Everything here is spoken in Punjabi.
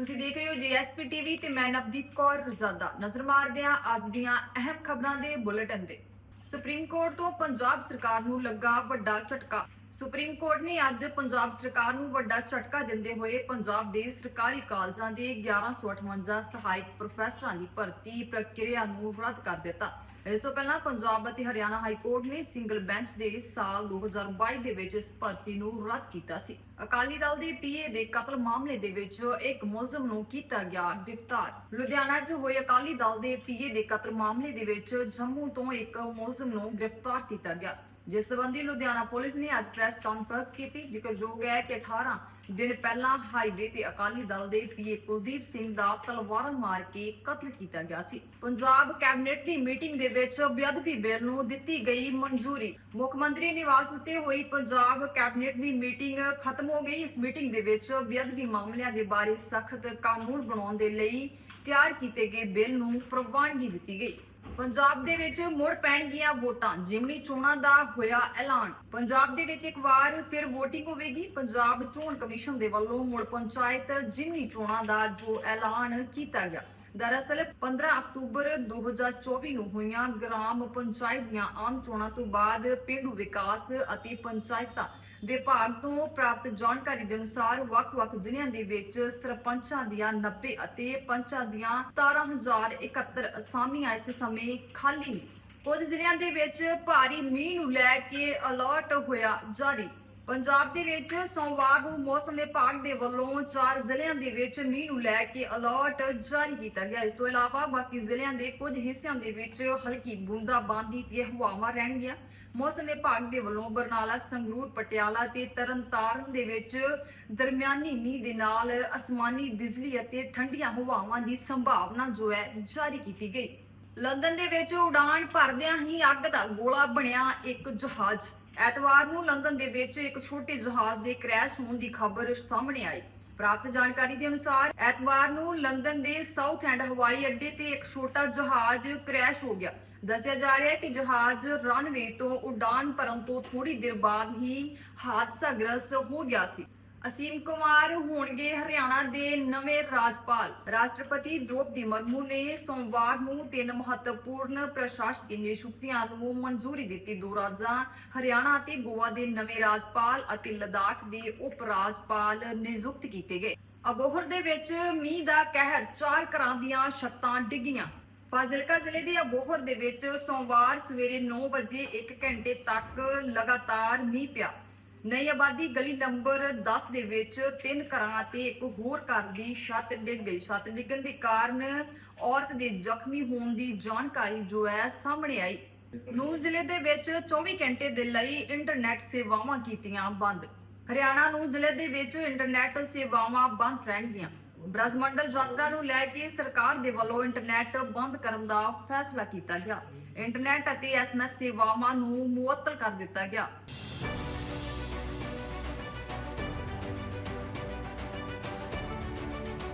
ਤੁਸੀਂ ਦੇਖ ਰਹੇ ਹੋ ਜੀਐਸਪੀ ਟੀਵੀ ਤੇ ਮੈਂ ਨਵਦੀਪ ਕੌਰ ਰਜ਼ਾਦਾ ਨਜ਼ਰ ਮਾਰਦੇ ਹਾਂ ਅੱਜ ਦੀਆਂ ਅਹਿਮ ਖਬਰਾਂ ਦੇ ਬੁਲੇਟਿਨ ਤੇ। ਸੁਪਰੀਮ ਕੋਰਟ ਤੋਂ ਪੰਜਾਬ ਸਰਕਾਰ ਨੂੰ ਲੱਗਾ ਵੱਡਾ ਝਟਕਾ। ਸੁਪਰੀਮ ਕੋਰਟ ਨੇ ਅੱਜ ਪੰਜਾਬ ਸਰਕਾਰ ਨੂੰ ਵੱਡਾ ਝਟਕਾ ਦਿੰਦੇ ਹੋਏ ਪੰਜਾਬ ਦੇ ਸਰਕਾਰੀ ਕਾਲਜਾਂ ਦੇ 1158 ਸਹਾਇਕ ਪ੍ਰੋਫੈਸਰਾਂ ਦੀ ਭਰਤੀ ਪ੍ਰਕਿਰਿਆ ਨੂੰ ਰੱਦ ਕਰ ਦਿੱਤਾ। ਇਸ ਤੋਂ ਪਹਿਲਾਂ ਪੰਜਾਬ ਅਤੇ ਹਰਿਆਣਾ ਹਾਈ ਕੋਰਟ ਨੇ ਸਿੰਗਲ ਬੈਂਚ ਦੇ ਸਾਲ 2022 ਦੇ ਵਿੱਚ ਇਸ ਭਰਤੀ ਨੂੰ ਰੱਦ ਕੀਤਾ ਸੀ। ਅਕਾਲੀ ਦਲ ਦੇ ਪੀਏ ਦੇ ਕਤਲ ਮਾਮਲੇ ਦੇ ਵਿੱਚ ਇੱਕ ਮੁਲਜ਼ਮ ਨੂੰ ਕੀਤਾ ਗਿਆ ਗ੍ਰਿਫਤਾਰ। ਲੁਧਿਆਣਾ 'ਚ ਹੋਏ ਅਕਾਲੀ ਦਲ ਦੇ ਪੀਏ ਦੇ ਕਤਲ ਮਾਮਲੇ ਦੇ ਵਿੱਚ ਜੰਮੂ ਤੋਂ ਇੱਕ ਮੁਲਜ਼ਮ ਨੂੰ ਗ੍ਰਿਫਤਾਰ ਕੀਤਾ ਗਿਆ। ਜਿਸ ਸੰਬੰਧੀ ਲੁਧਿਆਣਾ ਪੁਲਿਸ ਨੇ ਅੱਜ ਪ੍ਰੈਸ ਕਾਨਫਰੰਸ ਕੀਤੀ ਜ਼ਿਕਰਯੋਗ ਹੈ ਕਿ 18 ਦਿਨ ਪਹਿਲਾਂ ਹਾਈਵੇ ਤੇ ਅਕਾਲੀ ਦਲ ਦੇ ਪੀਏ ਕੁਲਦੀਪ ਸਿੰਘ ਦਾ ਤਲਵਾਰਾਂ ਮਾਰ ਕੇ ਕਤਲ ਕੀਤਾ ਗਿਆ ਸੀ। ਪੰਜਾਬ ਕੈਬਨਿਟ ਦੀ ਮੀਟਿੰਗ ਦੇ ਵਿੱਚ ਬੇਅਦਬੀ ਬਿੱਲ ਨੂੰ ਦਿੱਤੀ ਗਈ ਮਨਜ਼ੂਰੀ। ਮੁੱਖ ਮੰਤਰੀ ਨਿਵਾਸ ਉੱਤੇ ਹੋਈ ਪੰਜਾਬ ਕੈਬਨਿਟ ਦੀ ਮੀਟਿੰਗ ਖਤਮ ਹੋ ਗਈ। ਇਸ ਮੀਟਿੰਗ ਦੇ ਵਿੱਚ ਬੇਅਦਬੀ ਮਾਮਲਿਆਂ ਦੇ ਬਾਰੇ ਸਖਤ ਕਾਨੂੰਨ ਬਣਾਉਣ ਦੇ ਲਈ ਤਿਆਰ ਕੀਤੇ ਗਏ ਬਿੱਲ ਨੂੰ ਪ੍ਰਵਾਨਗੀ ਦਿੱਤੀ ਗਈ। ਪੰਜਾਬ ਦੇ ਵਿੱਚ ਮੁੜ ਪੈਣਗੀਆਂ ਵੋਟਾਂ, ਜਿਮਨੀ ਚੋਣਾਂ ਦਾ ਹੋਇਆ ਐਲਾਨ। ਪੰਜਾਬ ਦੇ ਵਿੱਚ ਇੱਕ ਵਾਰ ਫਿਰ VOTING ਹੋਵੇਗੀ। ਪੰਜਾਬ ਚੋਣ ਕਮਿਸ਼ਨ ਦੇ ਵੱਲੋਂ ਮੁੜ ਪੰਚਾਇਤ ਜਿਮਨੀ ਚੋਣਾਂ ਦਾ ਜੋ ਐਲਾਨ ਕੀਤਾ ਗਿਆ। ਦਰਅਸਲ 15 ਅਕਤੂਬਰ 2024 ਨੂੰ ਹੋਈਆਂ ਗ੍ਰਾਮ ਪੰਚਾਇਤ ਦੀਆਂ ਆਮ ਚੋਣਾਂ ਤੋਂ ਬਾਅਦ ਪਿੰਡੂ ਵਿਕਾਸ ਅਤੇ ਪੰਚਾਇਤਾਂ ਵਿਭਾਗ ਤੋਂ ਪ੍ਰਾਪਤ ਜਾਣਕਾਰੀ ਦੇ ਅਨੁਸਾਰ ਵੱਖ-ਵੱਖ ਜ਼ਿਲ੍ਹਿਆਂ ਦੇ ਵਿੱਚ ਸਰਪੰਚਾਂ ਦੀਆਂ 90 ਅਤੇ ਪੰਚਾਂ ਦੀਆਂ 17071 ਅਸਾਮੀਆਂ ਇਸ ਸਮੇਂ ਖਾਲੀ ਨੇ। ਕੁਝ ਜ਼ਿਲ੍ਹਿਆਂ ਦੇ ਵਿੱਚ ਭਾਰੀ ਮੀਂਹ ਨੂੰ ਲੈ ਕੇ ਅਲਰਟ ਹੋਇਆ ਜਾਰੀ। ਪੰਜਾਬ ਦੇ ਵਿੱਚ ਸੋਮਵਾਰ ਨੂੰ ਮੌਸਮ ਵਿਭਾਗ ਦੇ ਵੱਲੋਂ ਚਾਰ ਜ਼ਿਲ੍ਹਿਆਂ ਦੇ ਵਿੱਚ ਮੀਂਹ ਨੂੰ ਲੈ ਕੇ ਅਲਰਟ ਜਾਰੀ ਕੀਤਾ ਗਿਆ। ਇਸ ਤੋਂ ਇਲਾਵਾ ਬਾਕੀ ਜ਼ਿਲ੍ਹਿਆਂ ਦੇ ਕੁਝ ਹਿੱਸਿਆਂ ਦੇ ਵਿੱਚ ਹਲਕੀ ਬੂੰਦਾਬਾਂਦੀ ਤੇ ਹਵਾਵਾਂ ਰਹਿਣਗੀਆਂ। ਮੌਸਮ ਵਿਭਾਗ ਦੇ ਵੱਲੋਂ ਬਰਨਾਲਾ, ਸੰਗਰੂਰ, ਪਟਿਆਲਾ ਤੇ ਤਰਨਤਾਰਨ ਦੇ ਵਿੱਚ ਦਰਮਿਆਨੀ ਮੀਂਹ ਦੇ ਨਾਲ ਅਸਮਾਨੀ ਬਿਜਲੀ ਅਤੇ ਠੰਡੀਆਂ ਹਵਾਵਾਂ ਦੀ ਸੰਭਾਵਨਾ ਜੋ ਹੈ ਜਾਰੀ ਕੀਤੀ ਗਈ। ਲੰਡਨ ਦੇ ਵਿੱਚ ਉਡਾਨ ਭਰਦਿਆਂ ਹੀ ਅੱਗ ਦਾ ਗੋਲਾ ਬਣਿਆ ਇੱਕ ਜਹਾਜ਼। ਐਤਵਾਰ ਨੂੰ ਲੰਡਨ ਦੇ ਵਿੱਚ ਇੱਕ ਛੋਟੇ ਜਹਾਜ਼ ਦੇ ਕ੍ਰੈਸ਼ ਹੋਣ ਦੀ ਖਬਰ ਸਾਹਮਣੇ ਆਈ। ਪ੍ਰਾਪਤ ਜਾਣਕਾਰੀ ਦੇ ਅਨੁਸਾਰ ਐਤਵਾਰ ਨੂੰ ਲੰਡਨ ਦੇ ਸਾਊਥ ਐਂਡ ਹਵਾਈ ਅੱਡੇ ਤੇ ਇੱਕ ਛੋਟਾ ਜਹਾਜ਼ ਕ੍ਰੈਸ਼ ਹੋ ਗਿਆ। ਦੱਸਿਆ ਜਾ ਰਿਹਾ ਹੈ ਕਿ ਜਹਾਜ਼ ਰਨਵੇ ਤੋਂ ਉਡਾਨ ਭਰਨ ਤੋਂ ਥੋੜੀ ਦੇਰ ਬਾਅਦ ਹੀ ਹਾਦਸਾਗ੍ਰਸਤ ਹੋ ਗਿਆ ਸੀ। ਅਸੀਮ ਕੁਮਾਰ ਹੋਣਗੇ ਹਰਿਆਣਾ ਦੇ ਨਵੇਂ ਰਾਜਪਾਲ। ਰਾਸ਼ਟਰਪਤੀ ਦ੍ਰੋਪਦੀ ਮੁਰਮੂ ਨੇ ਸੋਮਵਾਰ ਨੂੰ ਤਿੰਨ ਮਹੱਤਵਪੂਰਨ ਪ੍ਰਸ਼ਾਸਕੀ ਨਿਯੁਕਤੀਆਂ ਨੂੰ ਮਨਜ਼ੂਰੀ ਦਿੱਤੀ। ਦੋ ਰਾਜਾਂ, ਹਰਿਆਣਾ ਅਤੇ ਗੋਆ ਦੇ ਨਵੇਂ ਰਾਜਪਾਲ ਅਤੇ ਲਦਾਖ ਦੇ ਉਪ ਰਾਜਪਾਲ ਨਿਯੁਕਤ ਕੀਤੇ ਗਏ। ਅਬੋਹਰ ਦੇ ਵਿੱਚ ਮੀਂਹ ਦਾ ਕਹਿਰ, ਚਾਰ ਘਰਾਂ ਦੀਆਂ ਛੱਤਾਂ ਡਿੱਗੀਆਂ। ਫਾਜ਼ਿਲਕਾ ਜ਼ਿਲ੍ਹੇ ਦੇ ਅਬੋਹਰ ਦੇ ਵਿੱਚ ਸੋਮਵਾਰ ਸਵੇਰੇ 9 ਵਜੇ 1 ਘੰਟੇ ਤੱਕ ਲਗਾਤਾਰ ਮੀਂਹ ਪਿਆ। ਨਈ ਆਬਾਦੀ ਗਲੀ ਨੰਬਰ 10 ਦੇ ਵਿੱਚ ਤਿੰਨ ਘਰਾਂ ਤੇ ਇੱਕ ਹੋਰ ਘਰ ਦੀ ਛੱਤ ਡਿੱਗ ਗਈ। ਛੱਤ ਡਿੱਗਣ ਦੇ ਕਾਰਨ ਔਰਤ ਦੇ ਜ਼ਖਮੀ ਹੋਣ ਦੀ ਜਾਣਕਾਰੀ ਜੋ ਹੈ ਸਾਹਮਣੇ ਆਈ। ਨੂੰ ਜ਼ਿਲ੍ਹੇ ਦੇ ਵਿੱਚ 24 ਘੰਟੇ ਦੇ ਲਈ ਇੰਟਰਨੈਟ ਸੇਵਾਵਾਂ ਕੀਤੀਆਂ ਬੰਦ। ਹਰਿਆਣਾ ਨੂੰ ਜ਼ਿਲ੍ਹੇ ਦੇ ਵਿੱਚ ਇੰਟਰਨੈਟ ਸੇਵਾਵਾਂ ਬੰਦ ਰਹਿਣਗੀਆਂ। ਬ੍ਰਜਮੰਡਲ ਯਾਤਰਾ ਨੂੰ ਲੈ ਕੇ ਸਰਕਾਰ ਦੇ ਵੱਲੋਂ ਇੰਟਰਨੈਟ ਬੰਦ ਕਰਨ ਦਾ ਫੈਸਲਾ ਕੀਤਾ ਗਿਆ। ਇੰਟਰਨੈਟ ਅਤੇ ਐਸਐਮਐਸ ਸੇਵਾਵਾਂ ਨੂੰ ਮੁਅੱਤਲ ਕਰ ਦਿੱਤਾ ਗਿਆ।